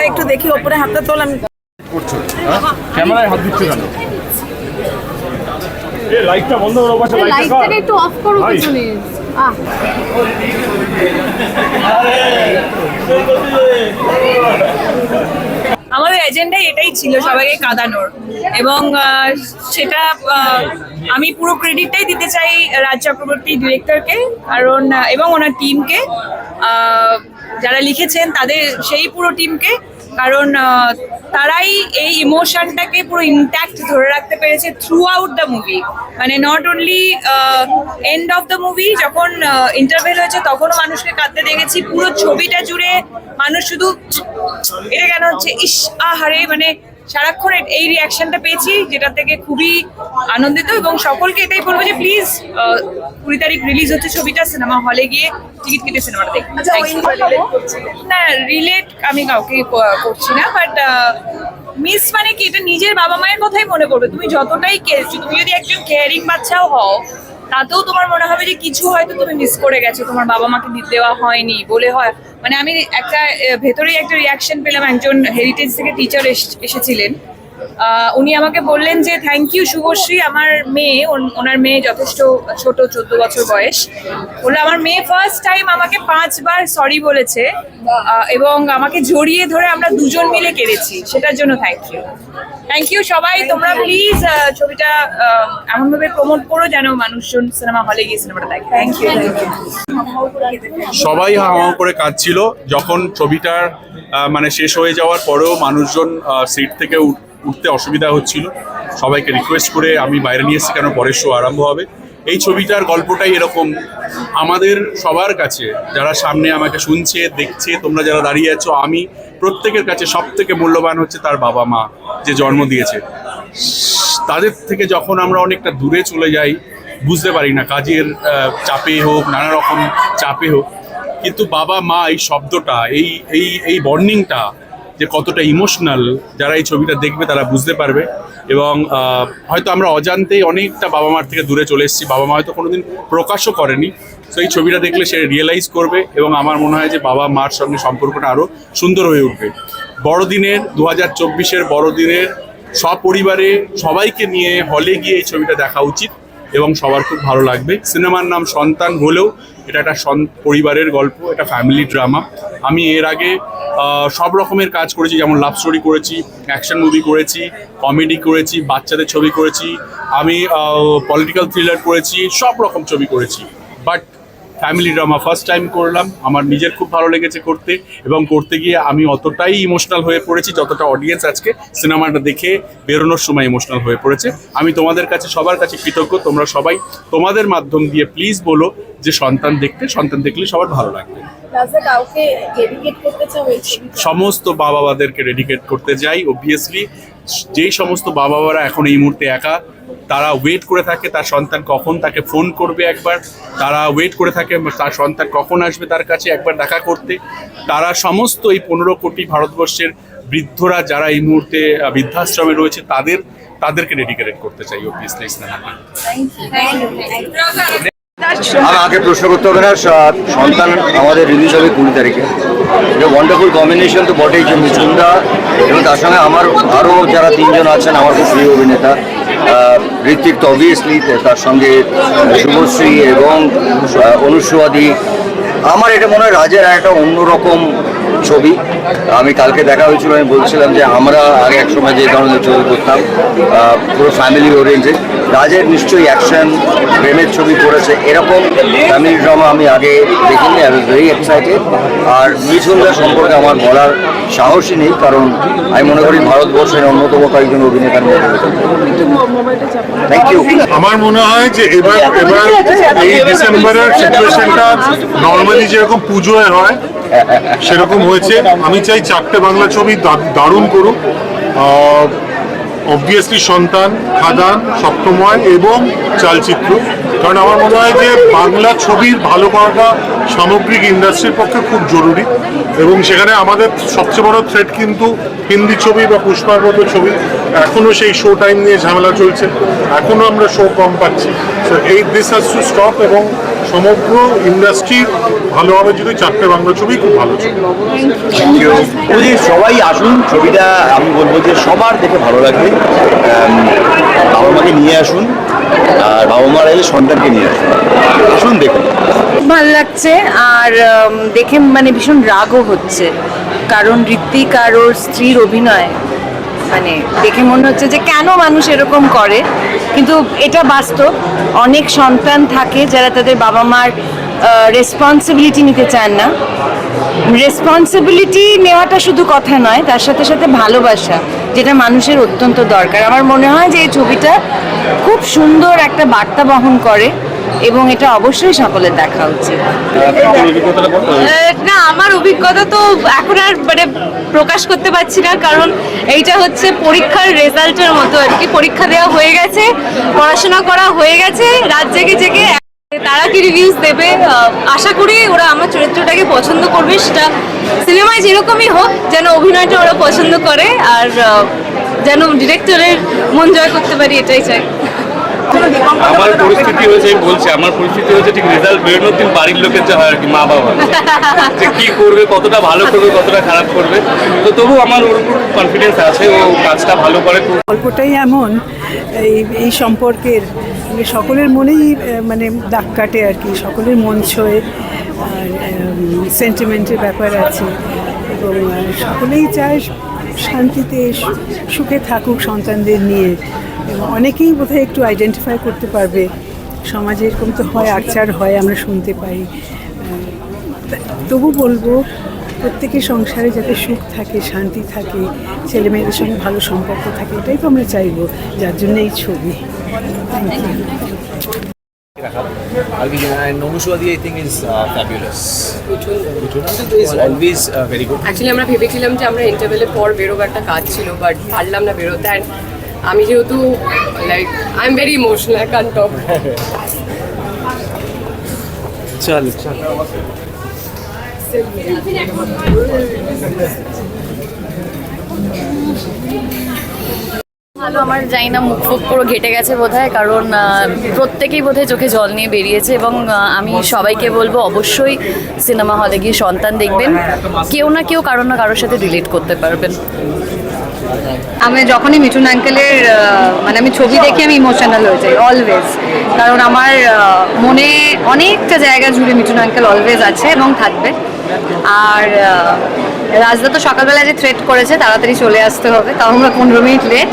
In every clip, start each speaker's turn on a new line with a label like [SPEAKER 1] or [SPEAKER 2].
[SPEAKER 1] একটু দেখি ওপরে হাতটা তোল আমি
[SPEAKER 2] করছ? ক্যামেরায় হাত দিচ্ছ কেন? এ লাইটটা বন্ধ করো পাশে লাইটটা
[SPEAKER 3] একটু অফ করো পিছনে। আহ।
[SPEAKER 1] আমাদের এজেন্ডাই এটাই ছিল সবাইকে কাঁদানোর। এবং সেটা আমি পুরো ক্রেডিটটাই দিতে চাই রাজ চক্রবর্তী ডিরেক্টরকে কারণ এবং ওনার টিমকে যারা লিখেছেন, তাদের, সেই পুরো টিমকে কারণ তারাই এই ইমোশনটাকে পুরো ইনট্যাক্ট ধরে রাখতে পেরেছে থ্রু আউট দ্য মুভি মানে not only end of the movie যখন ইন্টারভেল হয়েছে, তখনও মানুষকে কাঁদতে দেখেছি। পুরো ছবিটা জুড়ে মানুষ শুধু এটা কেন হচ্ছে? ইস আহারে মানে সারাক্ষণ এই রিয়াকশনটা পেয়েছি যেটা থেকে খুবই আনন্দিত এবং সকলকে এটাই বলব যে প্লিজ কুড়ি তারিখ রিলিজ হচ্ছে ছবিটা সিনেমা হলে গিয়ে টিকিট কেটে সিনেমাটা দেখুন। না রিলেট আমি কাউকে করছি না বাট মিস মানে কি? এটা নিজের বাবা মায়ের কথাই মনে করবে। তুমি যতটাই কে- তুমি যদি একজন কেয়ারিং বাচ্চাও হও তাতেও তোমার মনে হবে যে কিছু হয়তো তুমি মিস করে গেছো, তোমার বাবা মাকে দেওয়া হয়নি বলে হয়। মানে আমি একটা ভেতরেই একটা রিয়াকশন পেলাম, একজন হেরিটেজ থেকে টিচার এসেছিলেন। উনি আমাকে বললেন যে থ্যাংক ইউ শুভশ্রী। আমার মেয়ে ওনার মেয়ে যথেষ্ট ছোট চোদ্দ বছর বয়স। বলল আমার মেয়ে ফার্স্ট টাইম আমাকে পাঁচবার সরি বলেছে এবং আমাকে জড়িয়ে ধরে আমরা দুজন মিলে কেড়েছি। সেটার জন্য থ্যাংক ইউ থ্যাংক ইউ সবাই। তোমরা প্লিজ ছবিটা এমনভাবে প্রমোট করো যেন মানুষজন সিনেমা হলে গিয়ে সিনেমাটা দেখে। থ্যাংক ইউ
[SPEAKER 4] সবাই হাওয়া করে কাঁদছিল। যখন ছবিটার আহ, মানে শেষ হয়ে যাওয়ার পরেও মানুষজন সিট থেকে উঠ- উঠতে অসুবিধা হচ্ছিল। সবাইকে রিকোয়েস্ট করে আমি বাইরে নিয়ে এসেছি কেন পরের শো আরম্ভ হবে। এই ছবিটার গল্পটাই এরকম। আমাদের সবার কাছে, যারা সামনে আমাকে শুনছে, দেখছে, তোমরা যারা দাঁড়িয়ে আছো, আমি প্রত্যেকের কাছে সব থেকে মূল্যবান হচ্ছে তার বাবা মা যে জন্ম দিয়েছে। তাদের থেকে যখন আমরা অনেকটা দূরে চলে যাই, বুঝতে পারি না, কাজের চাপে হোক, নানা রকম চাপে হোক, কিন্তু বাবা মা এই শব্দটা, এই এই এই বন্ডিংটা যে কতটা ইমোশনাল যারা এই ছবিটা দেখবে তারা বুঝতে পারবে। এবং হয়তো আমরা অজান্তেই অনেকটা বাবা মার থেকে দূরে চলে এসেছি। বাবা মা হয়তো কোনোদিন প্রকাশও করেনি। তো এই ছবিটা দেখলে সে রিয়েলাইজ করবে এবং আমার মনে হয় যে বাবা মার সঙ্গে সম্পর্কটা আরও সুন্দর হয়ে উঠবে। বড়দিনের দু হাজার চব্বিশের বড়দিনের সপরিবারে সবাইকে নিয়ে হলে গিয়ে এই ছবিটা দেখা উচিত এবং সবার খুব ভালো লাগবে। সিনেমার নাম সন্তান হলেও এটা একটা পরিবারের গল্প, এটা ফ্যামিলি ড্রামা আমি এর আগে সব রকমের কাজ করেছি, যেমন লাভ স্টোরি করেছি অ্যাকশন মুভি করেছি কমেডি করেছি, বাচ্চাদের ছবি করেছি, আমি পলিটিক্যাল থ্রিলার করেছি, সব রকম ছবি করেছি। But family drama first time করলাম। আমার নিজের খুব ভালো লেগেছে করতে এবং করতে গিয়ে আমি অতটাই ইমোশনাল হয়ে পড়েছি যতটা অডিয়েন্স আজকে সিনেমাটা দেখে বেরোনোর সময় ইমোশনাল হয়ে পড়েছে। আমি তোমাদের কাছে সবার কাছে কৃতজ্ঞ। তোমরা সবাই তোমাদের মাধ্যম দিয়ে প্লিজ বলো যে সন্তান দেখতে সন্তান দেখলে সবার ভালো লাগবে। সমস্ত বাবা বাবাদেরকে ডেডিকেট করতে যাই অবভিয়াসলি যেই সমস্ত বাবা বাবারা এখন এই মুহূর্তে একা তারা ওয়েট করে থাকে তার সন্তান কখন তাকে ফোন করবে একবার, তারা ওয়েট করে থাকে তার সন্তান কখন আসবে তার কাছে একবার দেখা করতে। তারা সমস্ত এই পনেরো কোটি ভারতবর্ষের বৃদ্ধরা যারা এই মুহূর্তে বৃদ্ধাশ্রমে রয়েছে, তাদের, তাদেরকে ডেডিকেটেড করতে চাই অবভিয়াসলি
[SPEAKER 5] আমি আগে প্রশ্ন করতে হবে না সন্তান আমাদের রিলিজ হবে কুড়ি তারিখে। ওয়ান্ডারফুল কম্বিনেশন তো বটেই যে মিছুনদা এবং তার সঙ্গে আমার আরও যারা তিনজন আছেন, আমার খুব প্রিয় অভিনেতা ঋত্বিক তো অবভিয়াসলি তার সঙ্গে শুভশ্রী এবং অনুসুয়াদি। আমার এটা মনে হয় রাজের একটা অন্যরকম ছবি। আমি কালকে দেখা হয়েছিল, আমি বলছিলাম যে আমরা আগে এক সময় যে ধরনের ছবি করতাম পুরো ফ্যামিলি ওরিয়েন্টেড রাজের নিশ্চয়ই অ্যাকশন প্রেমের ছবি করেছে, এরকম ফ্যামিলি ড্রামা আমি আগে দেখিনি আই ভেরি এক্সাইটেড আর মিঠুনদার সম্পর্কে আমার বলার সাহসই নেই, কারণ আমি মনে করি ভারতবর্ষের অন্যতম কয়েকজন অভিনেতার মধ্যে থ্যাংক ইউ
[SPEAKER 2] আমার মনে হয় যে এবার এবার এই ডিসেম্বরের সিচুয়েশনটা নর্মালি যেরকম পুজোয় হয় সেরকম হয়েছে। আমি চাই চারটে বাংলা ছবি দারুণ করুক। অবভিয়াসলি সন্তান, খাদান সপ্তময় এবং চালচিত্র। কারণ আমার মনে হয় যে বাংলা ছবির ভালো করাটা সামগ্রিক ইন্ডাস্ট্রির পক্ষে খুব জরুরি এবং সেখানে আমাদের সবচেয়ে বড় থ্রেট কিন্তু হিন্দি ছবি বা পুষ্পার মতো ছবি। এখনও সেই শো টাইম নিয়ে ঝামেলা চলছে। এখনও আমরা শো কম পাচ্ছি। So, এই দিস হ্যাজ টু স্টপ এবং সমগ্র ইন্ডাস্ট্রি ভালোভাবে যদি চারটে বাংলা ছবি, খুব ভালো ছবি।
[SPEAKER 5] সবাই আসুন, ছবিটা আমি বলব যে সবার দেখে ভালো লাগবে। বাবা মাকে নিয়ে আসুন, আর বাবা মারা এলে সন্তানকে নিয়ে আসুন। আসুন দেখুন।
[SPEAKER 6] ভালো লাগছে আর দেখে মানে ভীষণ রাগও হচ্ছে। কারণ ঋত্বিক আর ওর স্ত্রীর অভিনয় মানে দেখে মনে হচ্ছে যে কেন মানুষ এরকম করে। কিন্তু এটা বাস্তব। অনেক সন্তান থাকে যারা তাদের বাবা মার রেসপন্সিবিলিটি নিতে চান না। রেসপন্সিবিলিটি নেওয়াটা শুধু কথা নয়, তার সাথে সাথে ভালোবাসা, যেটা মানুষের অত্যন্ত দরকার। আমার মনে হয় যে এই ছবিটা খুব সুন্দর একটা বার্তা বহন করে। এবং এটা অবশ্যই সকলের দেখা উচিত।
[SPEAKER 3] না আমার অভিজ্ঞতা তো এখন আর মানে প্রকাশ করতে পারছি না কারণ এইটা হচ্ছে পরীক্ষার রেজাল্টের মতো আর কি। পরীক্ষা দেওয়া হয়ে গেছে পড়াশোনা করা হয়ে গেছে রাত জেগে জেগে তারা কি রিভিউজ দেবে আশা করি ওরা আমার চরিত্রটাকে পছন্দ করবে সেটা সিনেমায় যেরকমই হোক যেন অভিনয়টা ওরা পছন্দ করে আর যেন ডিরেক্টরের মন জয় করতে পারি এটাই চাই।
[SPEAKER 7] আমার পরিস্থিতি হয়েছে, আমি বলছি, আমার পরিস্থিতি হয়েছে, ঠিক রেজাল্ট বেরোনোর দিন বাড়ির লোকের যা হয় আর কি, মা বাবা যে কি করবে, কতটা ভালো করবে, কতটা খারাপ করবে। তো তবু আমার ওর উপর কনফিডেন্স আছে, ও কাজটা ভালো করে
[SPEAKER 8] গল্পটাই এমন, এই এই সম্পর্কের মানে সকলের মনেই মানে দাগ কাটে আর কি, সকলের মন ছোঁয়ে সেন্টিমেন্টের ব্যাপার আছে। এবং সকলেই চায় শান্তিতে সুখে থাকুক সন্তানদের নিয়ে। অনেকেই বোধহয় একটু আইডেন্টিফাই করতে পারবে। সমাজে এরকম তো হয় আকচার হয়, আমরা শুনতে পাই। তবু বলব, প্রত্যেকের সংসারে যাতে সুখ থাকে, শান্তি থাকে ছেলে মেয়েদের সঙ্গে ভালো সম্পর্ক থাকে, এটাই তো আমরা চাইব, যার জন্য এই ছবি।
[SPEAKER 9] আমরা ভেবেছিলাম যে আমরা ইন্টারভেলের পর বেরোবার একটা কাজ ছিল বাট পারলাম না বেরোতে। আমি যেহেতু like I am very emotional I can talk
[SPEAKER 10] চল। চল
[SPEAKER 6] ভালো আমার জানি না মুখ ফুক পুরো ঘেটে গেছে বোধহয় কারণ প্রত্যেকেই বোধহয় চোখে জল নিয়ে বেরিয়েছে এবং আমি সবাইকে বলব অবশ্যই সিনেমা হলে গিয়ে সন্তান দেখবেন। কেউ না কেউ কারও না কারোর সাথে রিলেট করতে পারবেন।
[SPEAKER 3] আমি যখনই মিঠুন আঙ্কেলের মানে আমি ছবি দেখে, আমি ইমোশনাল হয়ে যাই অলওয়েজ কারণ আমার মনে অনেকটা জায়গা জুড়ে মিঠুন আঙ্কেল অলওয়েজ আছে এবং থাকবে। আর রাজদা তো সকালবেলা যে থ্রেট করেছে, তাড়াতাড়ি চলে আসতে হবে, তাও আমরা পনেরো মিনিট লেট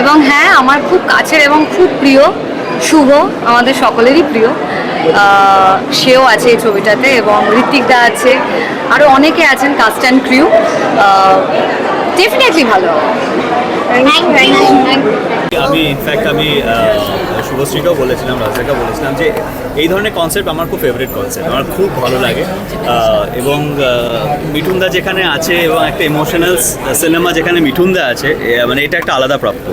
[SPEAKER 3] এবং হ্যাঁ আমার খুব কাছের এবং খুব প্রিয়, শুভ, আমাদের সকলেরই প্রিয় সেও আছে এই ছবিটাতে এবং ঋত্বিকদা আছে আরও অনেকে আছেন কাস্ট অ্যান্ড ক্রিউ ডেফিনেটলি ভালো।
[SPEAKER 10] আমি ইনফ্যাক্ট আমি শুভশ্রীকেও বলেছিলাম রাজাকেও বলেছিলাম যে এই ধরনের কনসেপ্ট আমার খুব ফেভারিট কনসেপ্ট আমার খুব ভালো লাগে। এবং মিঠুনদা যেখানে আছে এবং একটা ইমোশনাল সিনেমা যেখানে মিঠুনদা আছে মানে এটা একটা আলাদা প্রাপ্য।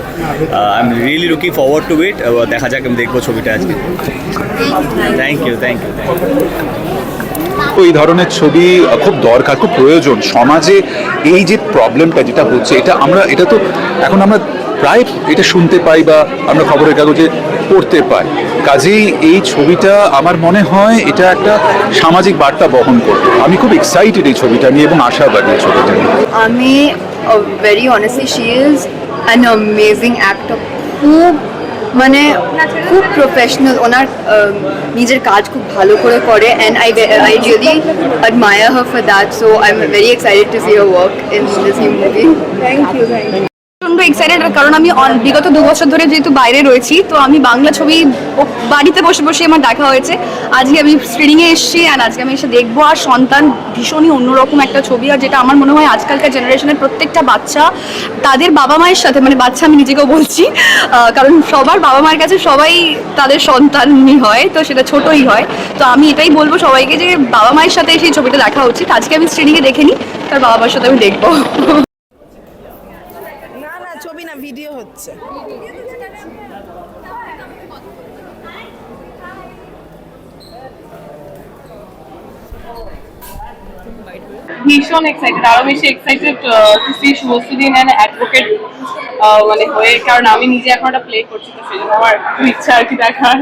[SPEAKER 10] I am really looking forward to it দেখা যাক আমি দেখব ছবিটা আজকে। Thank you thank you thank you
[SPEAKER 11] ওই ধরনের ছবি খুব দরকার, খুব প্রয়োজন। সমাজে এই যে প্রবলেমটা যেটা হচ্ছে, এটা আমরা, এটা তো এখন আমরা প্রায় এটা শুনতে পাই বা আমরা খবরের কাগজে পড়তে পাই। কাজেই এই ছবিটা আমার মনে হয় এটা একটা সামাজিক বার্তা বহন করবে। আমি খুব এক্সাইটেড এই ছবিটা নিয়ে এবং আশাবাদী এই ছবিটা নিয়ে।
[SPEAKER 3] আমি very honestly she is an amazing actor খুব মানে খুব প্রফেশনাল ওনার নিজের কাজ খুব ভালো করে করে and I I really her for that so I am very excited to see her work in this new movie thank you thank you প্রচণ্ড এক্সাইটেড কারণ আমি বিগত দু বছর ধরে যেহেতু বাইরে রয়েছি, তো আমি বাংলা ছবি বাড়িতে বসে বসে আমার দেখা হয়েছে। আজকে আমি স্ক্রিনিংয়ে এসেছি অ্যান্ড আজকে আমি এসে দেখব আর সন্তান ভীষণই অন্যরকম একটা ছবি আর যেটা আমার মনে হয় আজকালকার জেনারেশনের প্রত্যেকটা বাচ্চা তাদের বাবা মায়ের সাথে মানে বাচ্চা আমি নিজেকেও বলছি কারণ সবার বাবা মায়ের কাছে সবাই তাদের সন্তানই হয়, তো সেটা ছোটই হয়। তো আমি এটাই বলব সবাইকে যে বাবা মায়ের সাথে সেই ছবিটা দেখা উচিত। আজকে আমি স্ক্রিনিংয়ে দেখে নিই, তার বাবা মায়ের সাথে আমি দেখব।
[SPEAKER 8] ভিডিও হচ্ছে।
[SPEAKER 9] ভীষণ এক্সাইটেড আরও বেশি এক্সাইটেড টু সি শুভশ্রীদিন অ্যান্ড অ্যাডভোকেট মানে হয়ে কারণ আমি নিজে এখন একটা প্লে করছি তো সেই জন্য আমার খুব ইচ্ছা আর কি দেখার।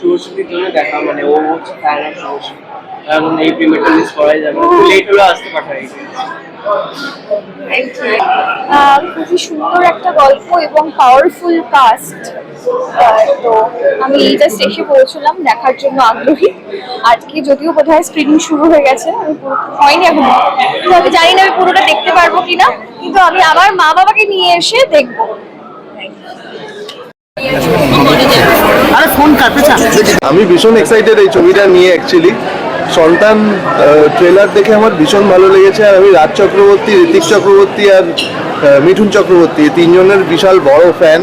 [SPEAKER 12] শুভশ্রীর জন্য দেখা মানে ও হচ্ছে ফ্যান অফ শুভশ্রী এখন এই প্রিমিয়ারটা মিস করাই যাবে। লেট হলে আসতে পাঠাই।
[SPEAKER 13] খুবই সুন্দর একটা গল্প এবং পাওয়ারফুল কাস্ট তো আমি জাস্ট এসে পড়েছিলাম দেখার জন্য আগ্রহী। আজকে যদিও বোধহয় স্ক্রিনিং শুরু হয়ে গেছে আমি হয়নি এখন। কিন্তু আমি জানি না আমি পুরোটা দেখতে পারব কিনা কিন্তু আমি আমার মা বাবাকে নিয়ে এসে দেখব।
[SPEAKER 12] আমি ভীষণ এক্সাইটেড এই ছবিটা নিয়ে অ্যাকচুয়ালি সন্তান ট্রেলার দেখে আমার ভীষণ ভালো লেগেছে, আর আমি রাজ চক্রবর্তী, ঋতিক চক্রবর্তী আর মিঠুন চক্রবর্তী তিনজনের বিশাল বড় ফ্যান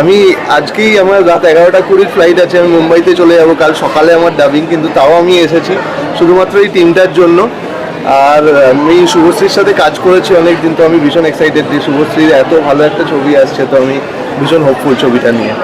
[SPEAKER 12] আমি আজকেই আমার রাত এগারোটা কুড়ির ফ্লাইট আছে, আমি মুম্বাইতে চলে যাব, কাল সকালে আমার ডাবিং কিন্তু তাও আমি এসেছি, শুধুমাত্র এই টিমটার জন্য। আর, আমি শুভশ্রীর সাথে কাজ করেছি অনেক দিন তো আমি ভীষণ এক্সাইটেড যে শুভশ্রীর এত ভালো একটা ছবি আসছে, তো আমি ভীষণ হোপফুল ছবিটা নিয়ে।